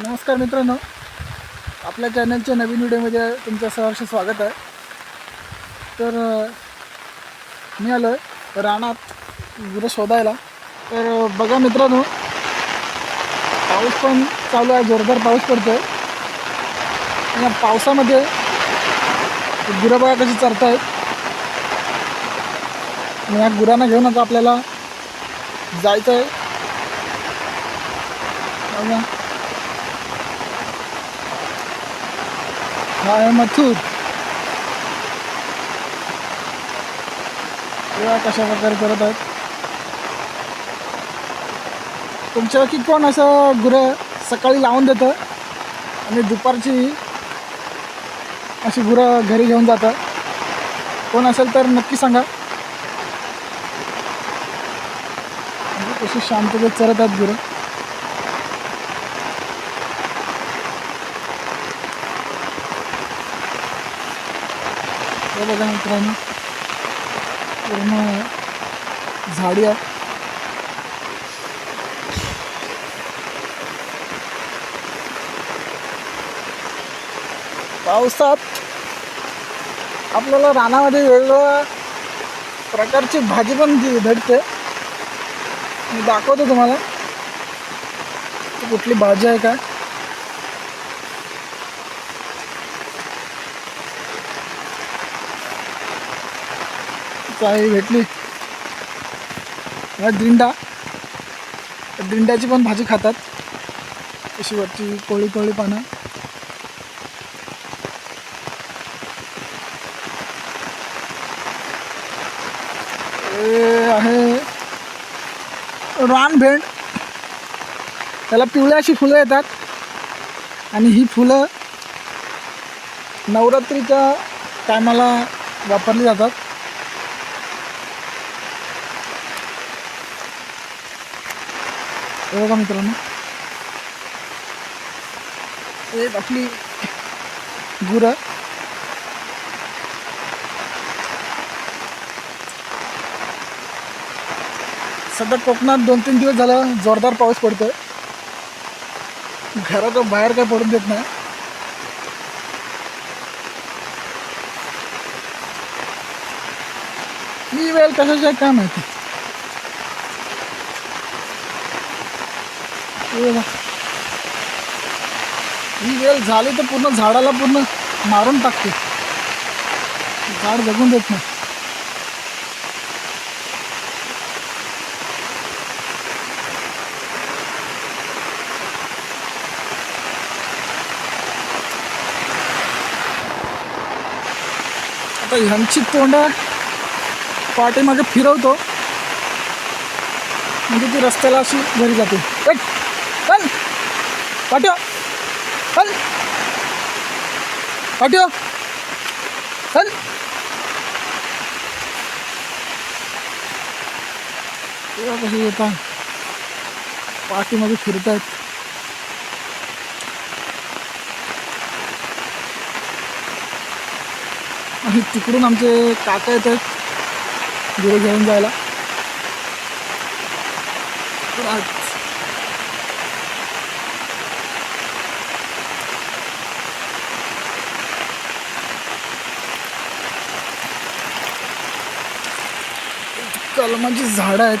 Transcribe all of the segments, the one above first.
नमस्कार मित्रांनो. आपल्या चॅनलच्या नवीन व्हिडिओमध्ये तुमचं सहर्ष स्वागत आहे. तर मी आलो आहे रानात गुरं शोधायला. तर बघा मित्रांनो पाऊस पण चालू आहे जोरदार पाऊस पडतो आहे या पावसामध्ये गुरं बघा कशी चरत आहेत या गुरांना घेऊन आता आपल्याला जायचं आहे बघा हा आहे मथुर किंवा कशा प्रकारे करत आहेत तुमच्यापैकी कोण असं गुरं सकाळी लावून देतं आणि दुपारची अशी गुरं घरी घेऊन जातं? कोण असेल तर नक्की सांगा. म्हणजे कशी शांततेत चरत आहेत गुरं. हे बघा मित्रांनो. पूर्ण झाडी आहे पावसात आपल्याला रानामध्ये वेगवेगळ्या प्रकारची भाजी पण भेटते. मी दाखवतो तुम्हाला. कुठली भाजी आहे काय? चाळी भेटली. हा दिंडा दिंड्याची पण भाजी खातात. अशी वरची कोळी कोळी पानं. आहे आहे रानभेंड. त्याला पिवळ्या अशी फुलं येतात. आणि ही फुलं नवरात्रीच्या टायमाला वापरली जातात. हे बघा मित्रांनो एक आपली गुरं. सध्या कोकणात दोन तीन दिवस झालं जोरदार पाऊस पडतोय. घराच्या बाहेर काय पडून देत नाही. ही वेळ कशाची आहे काय माहिती? ही वेल झाली तर पूर्ण झाडाला पूर्ण मारून टाकते. झाड जगून देत नाही. आता ह्यांची तोंडा पाठीमागे फिरवतो. म्हणजे ती रस्त्याला अशी घरी जाते. पण चल पाठव. चल पाठव चल कशी येतात फिरत आहेत आणि तिकडून आमचे काका येत आहेत. गुरु घेऊन जायला. कलमाची म्हणजे झाडं आहेत.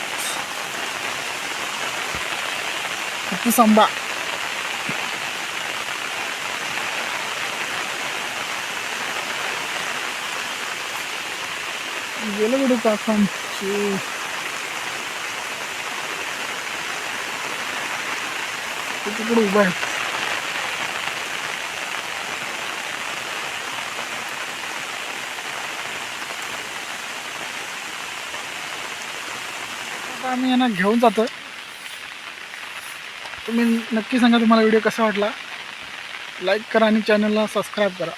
हापूस आंबा गेलं कुठे काकांची? तिकडे उभा आहे आम्ही यांना घेऊन जातो तुम्ही नक्की सांगा तुम्हाला व्हिडिओ कसा वाटला. लाईक करा आणि चॅनलला सबस्क्राईब करा.